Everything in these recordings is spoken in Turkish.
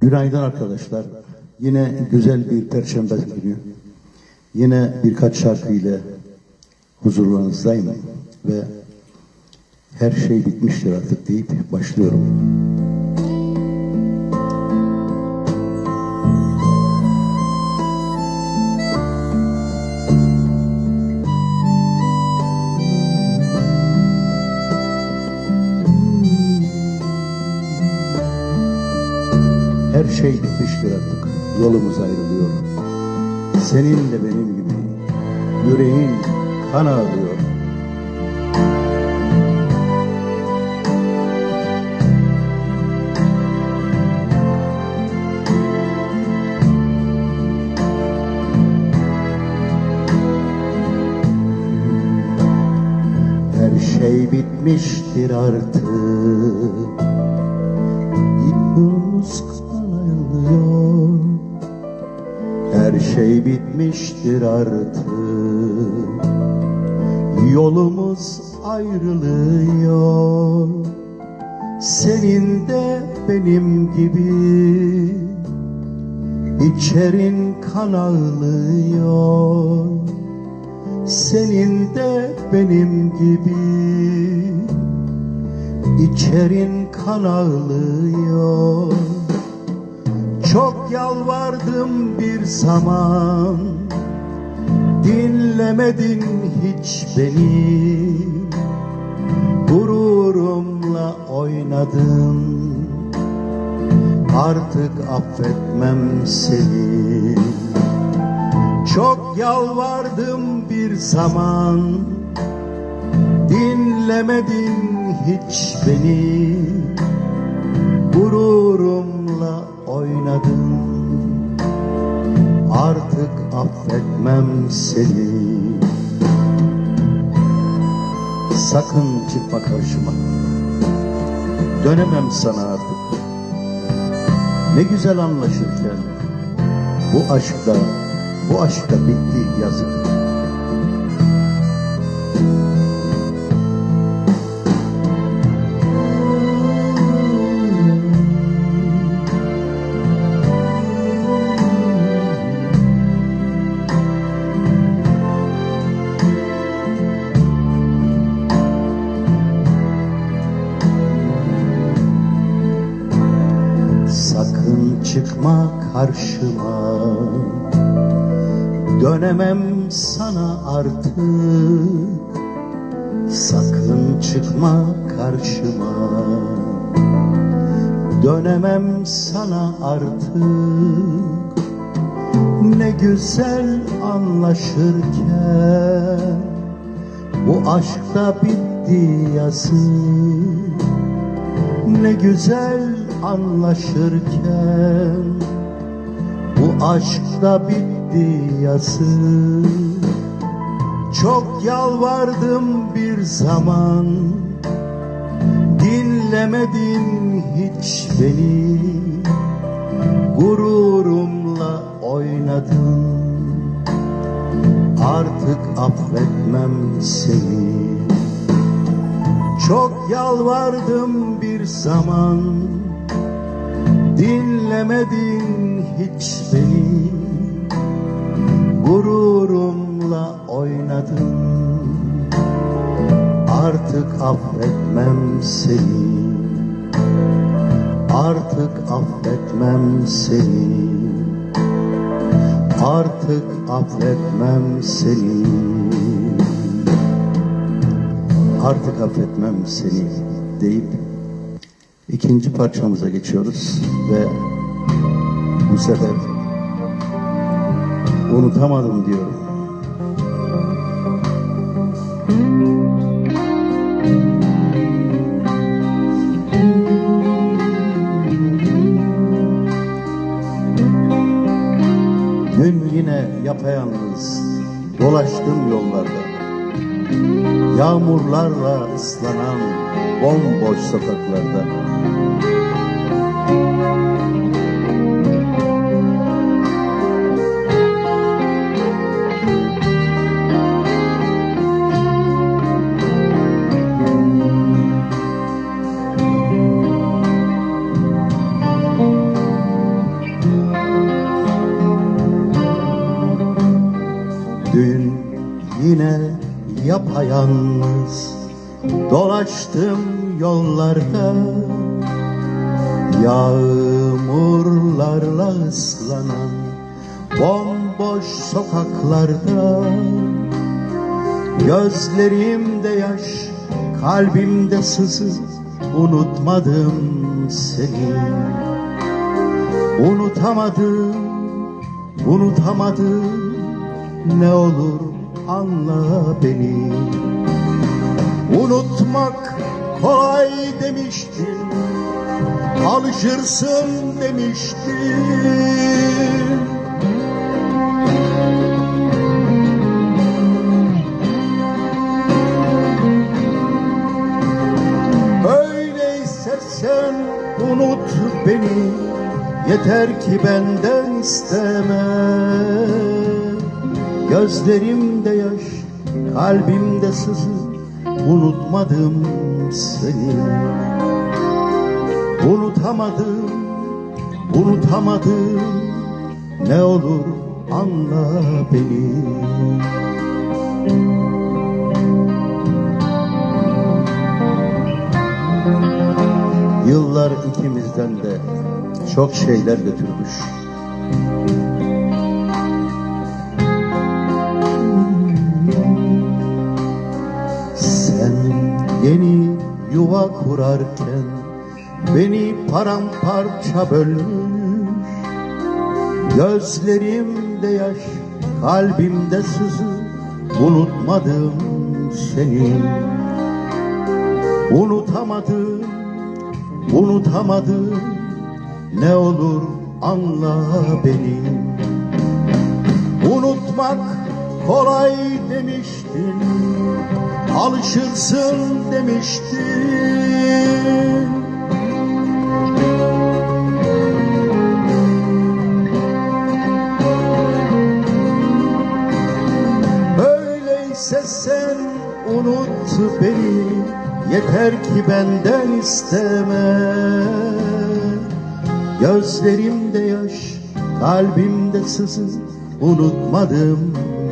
Günaydın arkadaşlar. Yine güzel bir perşembe günü. Yine birkaç şarkı ile huzurlarınızdayım ve her şey bitmiştir artık deyip başlıyorum. Şey bitmiştir artık. Yolumuz ayrılıyor. Senin de benim gibi yüreğin kan ağlıyor. Her şey bitmiştir artık Yıkılmış şey bitmiştir artık. Yolumuz ayrılıyor. Senin de benim gibi. İçerin kan ağlıyor. Senin de benim gibi. İçerin kan ağlıyor. Çok yalvardım bir zaman Dinlemedin hiç beni. Gururumla oynadın. Artık affetmem seni. Çok yalvardım bir zaman Dinlemedin hiç beni. Gururumla oynadın Artık affetmem seni. Sakın çıkma karşıma. Dönemem sana artık. Ne güzel anlaşırken Bu aşkta Bu aşkta bitti yazık karşıma Dönemem sana artık Sakın çıkma karşıma. Dönemem sana artık Ne güzel anlaşırken Bu aşkta bitti yazık. Ne güzel anlaşırken Bu aşkta bitti yazık Çok yalvardım bir zaman. Dinlemedin hiç beni. Gururumla oynadın. Artık affetmem seni. Çok yalvardım bir zaman Dinlemedin hiç beni. Gururumla oynadın. Artık affetmem seni. Artık affetmem seni. Artık affetmem seni. Artık affetmem seni deyip ikinci parçamıza geçiyoruz ve bu sefer unutamadım diyorum. Dün yine yapayalnız dolaştım yollarda. Yağmurlarla ıslanan bomboş sokaklarda. Dün yine yapayalnız Dolaştım yollarda Yağmurlarla ıslanan Bomboş sokaklarda Gözlerimde yaş Kalbimde sızı Unutmadım seni. Unutamadım Unutamadım Ne olur anla beni. Unutmak kolay demiştin Alışırsın demiştin Öyleyse sen unut beni Yeter ki benden isteme. Gözlerimde yaş, kalbimde sızı Unutmadım seni. Unutamadım, unutamadım. Ne olur anla beni. Yıllar ikimizden de çok şeyler götürmüş. Yeni yuva kurarken beni paramparça bölmüş. Gözlerimde yaş, kalbimde sızı, unutmadım seni. Unutamadım, unutamadım, ne olur anla beni. Unutmak kolay demiştin, alışırsın demiştin. Öyleyse sen unut beni Yeter ki benden isteme Gözlerimde yaş Kalbimde sızı Unutmadım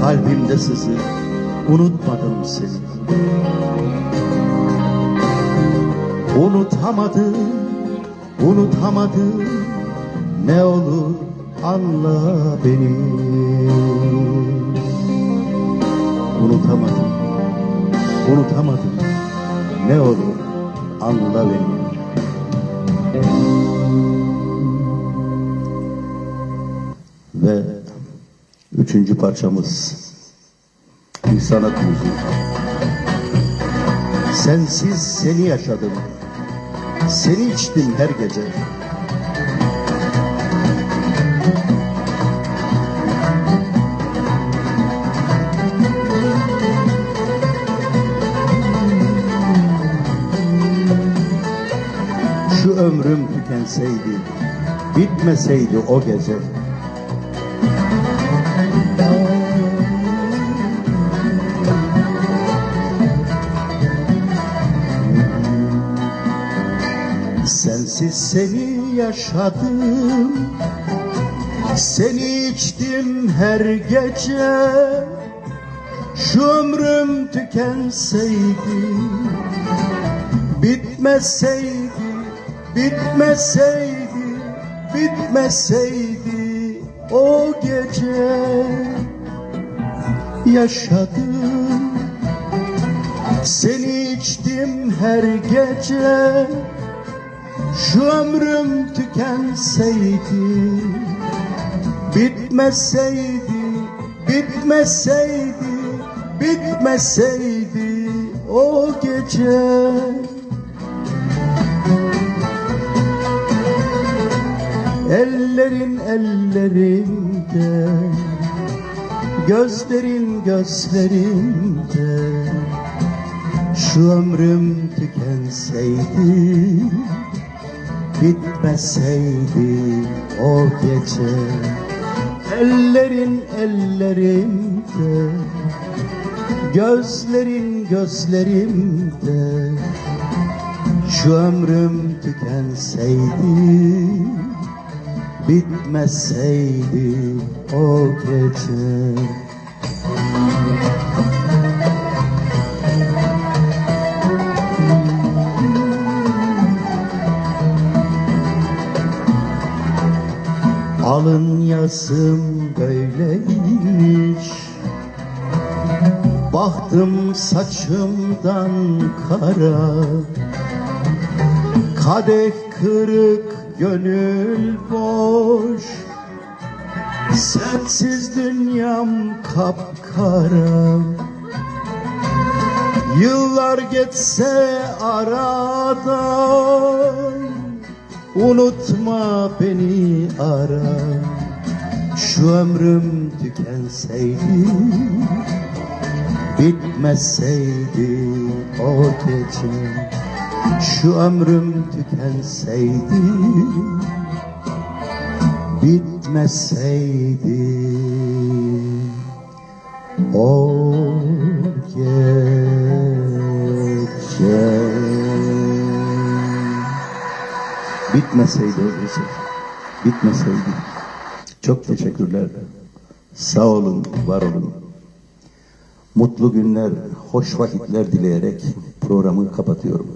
kalbimde sızı Unutmadım seni. Unutamadım, unutamadım. Ne olur anla beni. Unutamadım, unutamadım. Ne olur anla beni. Ve üçüncü parçamız bir sanat. Sensiz seni yaşadım, seni içtim her gece. Şu ömrüm tükenseydi, bitmeseydi o gece. Sensiz seni yaşadım. Seni içtim her gece. Şu ömrüm tükenseydi Bitmeseydi, bitmeseydi Bitmeseydi o gece Yaşadım. Seni içtim her gece Şu ömrüm tükenseydi Bitmeseydi, bitmeseydi Bitmeseydi o gece. Ellerin ellerimde Gözlerin gözlerimde Şu ömrüm tükenseydi Bitmeseydi o gece Ellerin ellerimde Gözlerin gözlerimde Şu ömrüm tükenseydi Bitmeseydi o gece Alın yazım böyleymiş Bahtım saçımdan kara. Kadeh kırık gönül boş. Sensiz dünyam kapkara. Yıllar geçse aradan Unutma beni ara Şu ömrüm tükenseydi Bitmeseydi o gece Şu ömrüm tükenseydi Bitmeseydi o gece Bitmeseydi o gece. Bitmeseydi. Çok teşekkürler. Sağ olun, var olun. Mutlu günler, hoş vakitler dileyerek programı kapatıyorum.